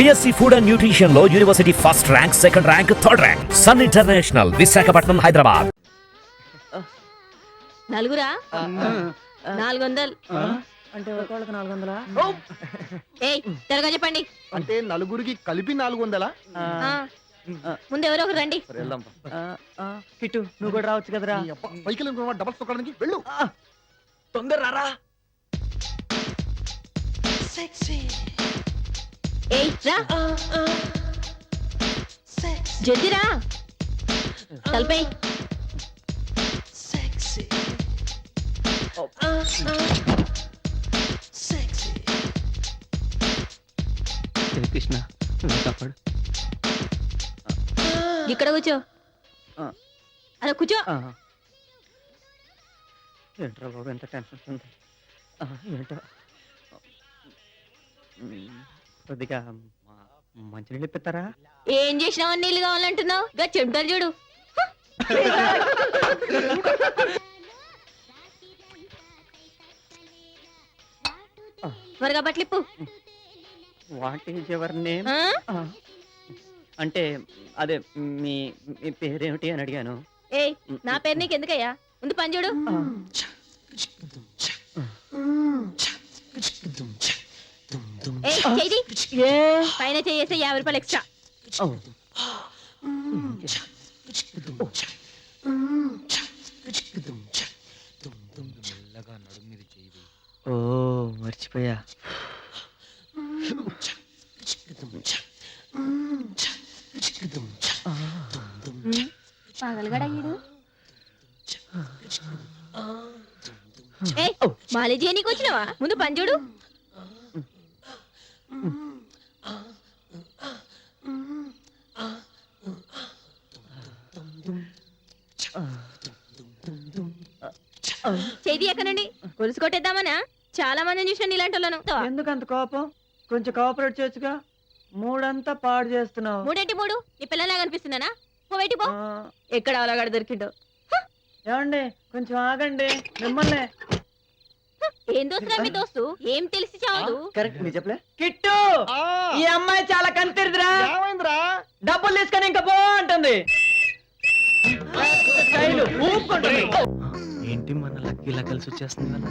BSc food and న్యూట్రిషన్లో university first rank second rank third rank Sun international Visakhapatnam Hyderabad నలుగురా? నాలుగు వందలు అంటే ఒకళ్ళకి నాలుగు వందలా ఏయ్ త్వరగా చెప్పండి. అంటే నలుగురికి కలిపి నాలుగు వందలా ఆ, ముందు ఎవరో ఒకరు రండి. కిట్టు నువ్వు కూడా రావచ్చు కదరా. పైకి డబల్ తొక్కడానికి వెళ్ళు. తొందర రారా. ఏయ్ రా. జల్దిరా తలపై. కృష్ణ నువ్వు కాపాడు. ఇక్కడ కూర్చో. అలా కూర్చో. ఏంట్రా బాబు ఎంత టెన్షన్ ఉంది? ఏంటో? ఉమ్, కొద్దిగా మా- మంచినీళ్ళు ఇప్పిస్తారా? ఏం చేసినావని నీళ్ళు కావాలంటున్నావు? గా చెప్తారు చూడు. త్వరగా బట్లిప్పు వాట్ ఈజ్ ఎవర్ నేమ్ ఆ? అంటే అదే మీ మీ పేరేమిటి అని అడిగాను. ఏయ్ నా పేరు నీకు ఎందుకయ్యా ముందు పని చూడు. పైన చేయేస్తే యాభై రూపాయలు ఎక్స్ట్రా. ఓ. ఓ మర్చిపోయా. పగలగడయ్యాడు. మాలేజీ నీకు వచ్చినావా? ముందు పని చూడు. చేతి ఎక్కనండి గొలుసు కొట్టేద్దామనా? చాలా మందిని చూసిన ఇలాంటి వాళ్ళను ఎందుకు అంత కోపం? కొంచెం కోఆపరేట్ చేయొచ్చుగా? మూడంతా పాడు చేస్తున్నావు. మూడేంటి మూడు? నీ పిల్లలాగా అనిపిస్తున్నానా పోవేటి పో. ఎక్కడ అవలాగడ దొరికిండో? ఏమండి? కొంచెం ఆగండి. మిమ్మల్ని. ఏం దోస్తురా మీ దోస్తు? ఏం తెలిసి చావదు? కరెక్ట్ చెప్పలే. కిట్టు! ఈ అమ్మాయి చాలా కంతిరిదిరా ఏమైందిరా? డబ్బులు తీసుకొని ఇంకా పో అంటుంది. స్టైలు, ఊపుకుంటుంది. ఏంటి మన లక్ ఇలా కలిసి వచ్చేస్తుంది? కదా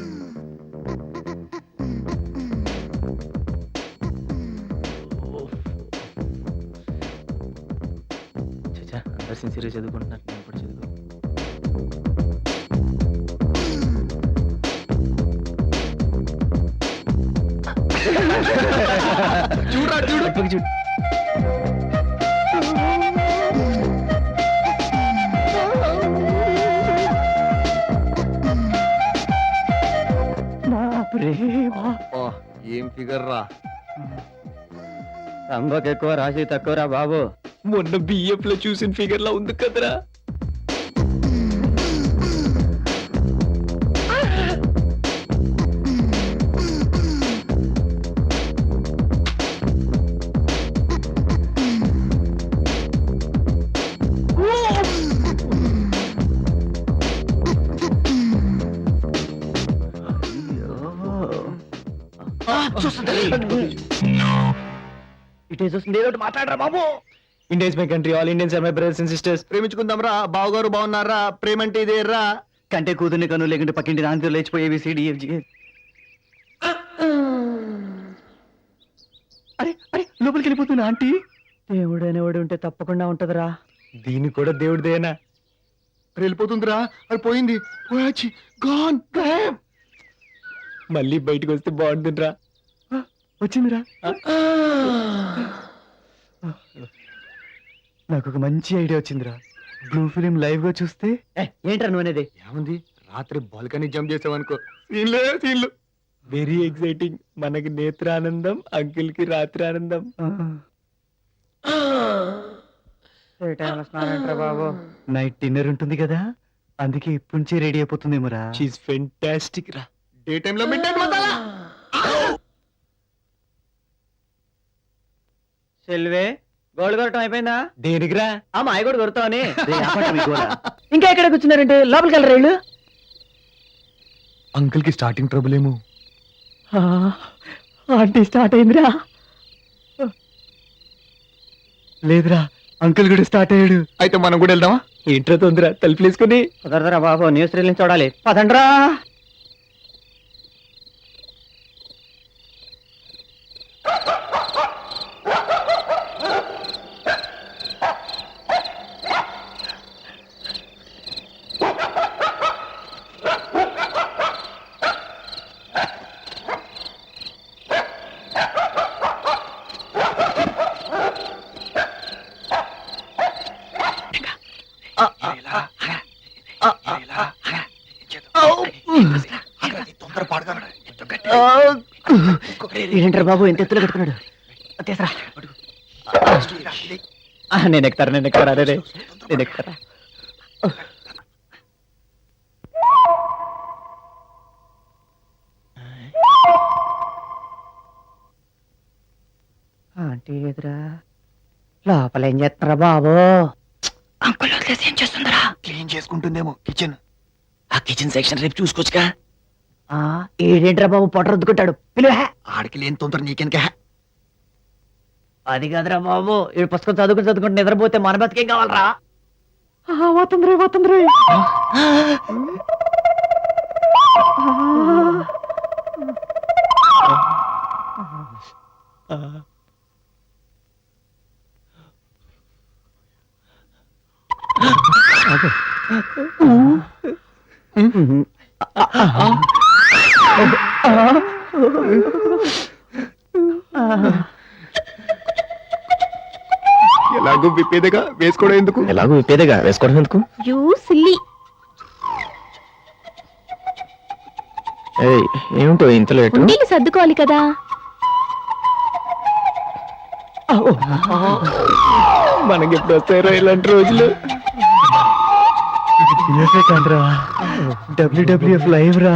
చచ్చా అందరు సిన్సియర్గా చదువుకుంటున్నారు. చూడరా చూడు. ఏం ఫిగర్ రా? రంగకి ఎక్కువ రాసి తక్కువరా బాబు. మొన్న బిఎఫ్లో చూసిన ఫిగర్ లా ఉంది కదరా. ఇటే చూస్తుంది ఏదో ఒకటి మాట్లాడరా బాబు. Indians my country all Indians are my brothers and sisters ప్రేమించుకుందాం రా బావగారు బాగున్నారా ప్రేమ అంటే ఇదే రా కంటే కూతుర్ని కను లేకుంటే పక్కింటి నాన్నతో లేచిపోయేవి సిడిఎఫ్జి అరే అరే లోపలికి వెళ్ళిపోతున్నా ఆంటీ. దేవుడు అనేవాడు ఉంటే తప్పకుండా ఉంటదిరా. దీని కూడా దేవుడిదేనా? వెళ్ళిపోతుందిరా అది పోయింది. పోయాచి గాన్ గాయబ్ మళ్ళీ బయటకు వస్తే బాగుంటుందిరా. వచ్చిందిరా. నాకు ఒక మంచి ఐడియా వచ్చిందిరా. బ్లూ ఫిలిం లైవ్గా చూస్తే ఏంట్రా నువ్వు అనేది? ఏముంది? రాత్రి బాల్కనీ జంప్ చేసావనుకో. సీన్లే సీన్లు. Very exciting. మనకి నేత్రానందం అంకిల్కి రాత్రి ఆనందం బాబు? నైట్ డిన్నర్ ఉంటుంది కదా? అందుకే ఇప్పటి నుంచే రెడీ అయిపోతుందేమోరా. షీస్ ఫెంటాస్టిక్ రా. డే టైంలో మిడ్ నైట్ మసాలా సెల్వే గోల్డ్ కొరటం అయిపోయిందా? దేనికిరా? ఆ మాయ కూడా కొడతావని ఇంకా ఎక్కడ కూర్చున్నారంటే లోపలికి వెళ్ళరు వీళ్ళు? అంకుల్కి స్టార్టింగ్ ట్రబుల్ ఏమో. ఆంటీ స్టార్ట్ అయిందిరా. లేదురా అంకుల్ కూడా స్టార్ట్ అయ్యాడు. అయితే మనం కూడా వెళ్దామా? ఏంట్రా తొందర తలుపులేసుకుని. కుదరదురా బాబు న్యూస్ రీల్ని చూడాలి. పదండ్రా. ఏంటారు బాబు? ఎంత ఎత్తులో కట్టుకున్నాడు? తీసరా. నేను ఎక్కుతారా నేను ఎక్కుతారా? అరే నేను ఎక్కుతారా? ఆంటీ ఎదురా. లోపల ఏం చేస్తారా బాబు? అంకుల్ వదిలేసి ఏం చేస్తుందరా? క్లీన్ చేసుకుంటుందేమో కిచెన్. ఆ కిచెన్ సెక్షన్ రేపు చూసుకోవచ్చుగా. ఏడేంట్రా బాబు పొట్ట రుద్దుకుంటాడు. పిలువ. ఆడికి లేని తొందర నీకెనక అది కాదురా బాబు ఈ పుస్తకం చదువుకుని చదువుకుంటే నిద్రపోతే మన బతికేం కావాలరా? పోతుందిరే పోతుందిరే ఎలాగో విప్పేదిగా వేసుకోవడం ఎందుకు? ఎలాగో విప్పేదేగా వేసుకోవడం ఎందుకు? You silly. ఏయ్, ఏమిటో ఇంత లేటు ఉండీలు సర్దుకోవాలి కదా. మనకి ఎప్పుడు వస్తాయో ఇలాంటి రోజులు? డబ్ల్యూడబ్ల్యూఎఫ్ లైవ్ రా.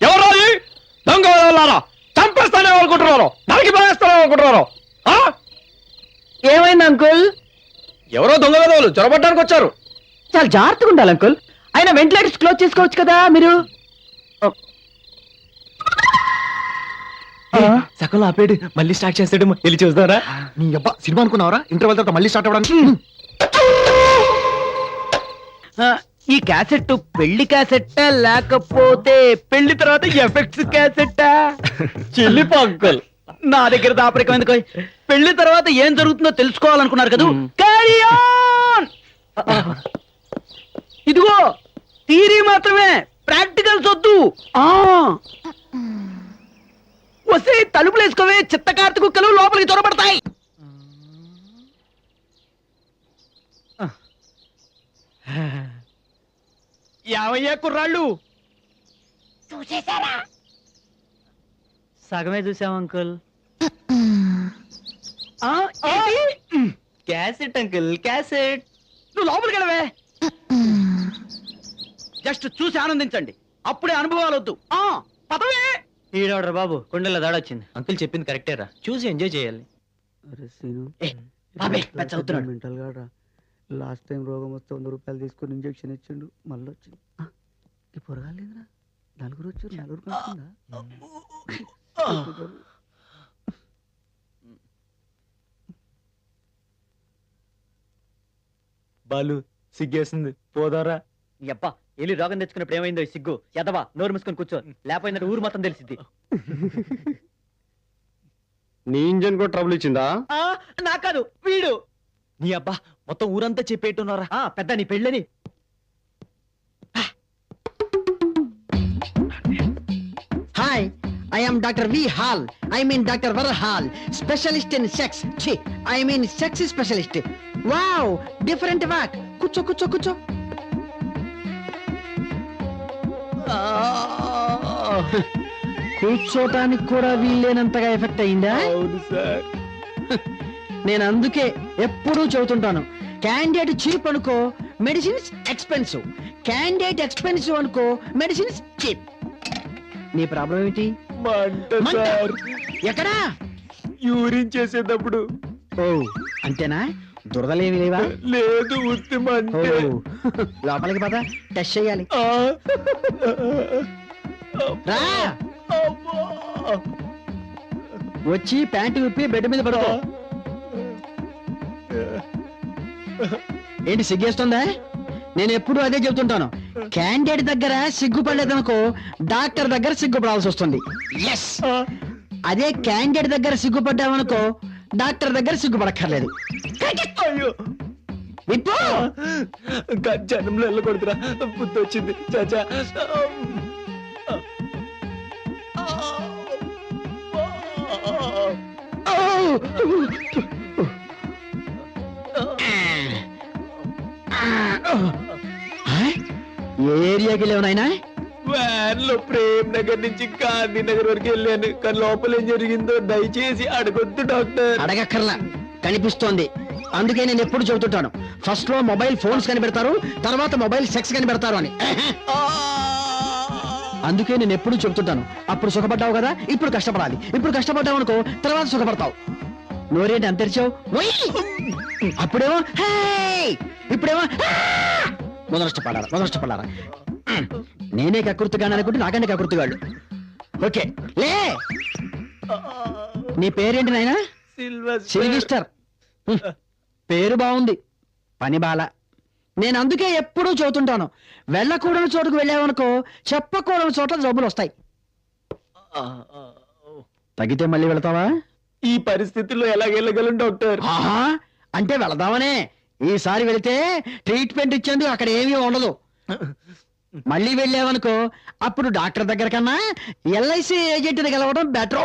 ఎవరు దొంగ వాళ్ళారా చంపేస్తానే అనుకుంటున్నారు. నరికి పడేస్తానే అనుకుంటున్నారు. ఆ? ఏమైంది అంకుల్? ఎవరో దొంగ విధవులు చొరబడ్డానికి వచ్చారు. చాలా జాగ్రత్తగా ఉండాలి అంకుల్. అయినా వెంటిలేటర్స్ క్లోజ్ చేసుకోవచ్చు కదా మీరు? సగంలో ఆపేడు మళ్ళీ స్టార్ట్ చేస్తాడేమో వెళ్ళి చూద్దారా. నీ అబ్బా సినిమా అనుకున్నావరా? ఇంటర్వెల్ తర్వాత మళ్ళీ స్టార్ట్ అవ్వడానికి? ఈ క్యాసెట్ పెళ్ళి క్యాసెట్టా లేకపోతే పెళ్ళి తర్వాత ఎఫెక్ట్స్ క్యాసెట్టా? చెల్లి పంకల్. నా దగ్గర దాపరికం ఎందుకు? పెళ్ళి తర్వాత ఏం జరుగుతుందో తెలుసుకోవాలనుకున్నారు కదా? on! మాత్రమే. ప్రాక్టికల్స్ వద్దు వస్తే తలుపులు వేసుకోవే చిత్తకార్తె కుక్కలు లోపలికి చొరబడతాయి. యావయ్యా కుర్రాళ్ళు. సగమే చూసాం అంకుల్. Cassette uncle cassette. నువ్వు లోపలికి వెళ్ళవే. జస్ట్ చూసి ఆనందించండి. అప్పుడే అనుభవాలు వద్దు. ఆ, పదవే! ఈడవడరా బాబు కొండల దాడొచ్చింది. అంకుల్ చెప్పింది కరెక్టే రా. చూసి ఎంజాయ్ చేయాలి. ఏ, బాబే పెద్ద చదువుతున్నాడు. మెంటల్ గాడ్రా లాస్ట్ టైం రోగం వస్తే వంద రూపాయలు తీసుకొని ఇంజెక్షన్ ఇచ్చిండు మళ్ళీ వచ్చింది ఆ, ఈ పొరగాలేదురా నలుగురు వచ్చారు నలుగురు బాలు సిగ్గేస్తుంది పోదారా. అప్ప వెళ్ళి రోగం తెచ్చుకున్నప్పుడు ఏమైందో ఈ సిగ్గు ఎదవా నోరు మూసుకొని కూర్చో లేకపోయిందంటే ఊరు మొత్తం తెలిసిద్ది నీ ఇంజన్ కూడా ట్రబుల్ ఇచ్చిందా నా కాదు వీడు నీ అబ్బా మొత్తం ఊరంతా చెప్పేట్టున్నారా పెద్ద నీ పెళ్ళని Hi, I am Dr. V. Hall. I mean Dr. Var Hall, specialist in sex. Chi, I mean sex specialist. Wow, different work. Kucho, kucho, kucho. కూర్చోటానికి కూడా వీల్లేనంతగా ఎఫెక్ట్ అయిందా? అవును సార్. నేను అందుకే ఎప్పుడూ చెబుతుంటాను క్యాండిడేట్ చీప్ అనుకో మెడిసిన్స్ ఎక్స్పెన్సివ్ క్యాండిడేట్ ఎక్స్పెన్సివ్ అనుకో medicines cheap నీ ప్రాబ్లం ఏంటి మంట ఎక్కడా? యూరిన్ చేసేటప్పుడు. ఓ అంతేనా? దురదలేమి లేవా లేదు ఉత్తి ఓ మంటే లోపలికి పద టెస్ట్ చేయాలి. రా. వచ్చి ప్యాంటు విప్పి బెడ్ మీద పడుకో. ఏంటి సిగ్గేస్తుందా? నేను ఎప్పుడు అదే చెబుతుంటాను. క్యాండిడేట్ దగ్గర సిగ్గుపడలేదనుకో డాక్టర్ దగ్గర సిగ్గుపడాల్సి వస్తుంది. ఎస్ అదే క్యాండిడేట్ దగ్గర సిగ్గుపడ్డామనుకో డాక్టర్ దగ్గర సిగ్గుపడక్కర్లేదు. అయ్యో విప్పు జనంలో వెళ్ళకూడదురా. బుద్ధి వచ్చింది. చాచా? ఏ ఏరియాకి లేవు నాయనా? వ్యాన్లో ప్రేమ్ నగర్ నుంచి గాంధీ నగర్ వరకు వెళ్ళాను. కానీ లోపల ఏం జరిగిందో దయచేసి అడగొద్దు డాక్టర్. అడగక్కర్లా. కనిపిస్తోంది. అందుకే నేను ఎప్పుడు చెబుతుంటాను. ఫస్ట్లో మొబైల్ ఫోన్స్ కనిపెడతారు తర్వాత మొబైల్ సెక్స్ కనిపెడతారు అని. అందుకే నేను ఎప్పుడు చెబుతుంటాను. అప్పుడు సుఖపడ్డావు కదా ఇప్పుడు కష్టపడాలి. ఇప్పుడు కష్టపడ్డావు అనుకో తర్వాత సుఖపడతావు. నోరేంటి అంత తెరిచావు! అప్పుడేమో హే ఇప్పుడేమో "హా!" మొదలష్టపడాలా మొదలష్టపడాలా. నేనే కకృతిగాను అనుకుంటే నాకంటే కకృతిగాళ్ళు. ఓకే లే! నీ పేరేంటి నాయనా? Silver Sylvester. పేరు బాగుంది. పని బాల. నేను అందుకే ఎప్పుడూ చదువుతుంటాను. వెళ్ళకూడని చోటుకు వెళ్ళావనుకో చెప్పకూడని చోట్ల జబ్బులు వస్తాయి. తగ్గితే మళ్ళీ వెళతావా? ఈ పరిస్థితుల్లో ఎలాగెళ్ళగలను డాక్టర్? ఆహా! అంటే వెళదామనే. ఈసారి వెళితే ట్రీట్మెంట్ ఇచ్చేందుకు అక్కడ ఏమీ ఉండదు. మళ్ళీ వెళ్ళావనుకో అప్పుడు డాక్టర్ దగ్గర కన్నా ఎల్ఐసి ఏజెంట్ కలవడం బెటర్.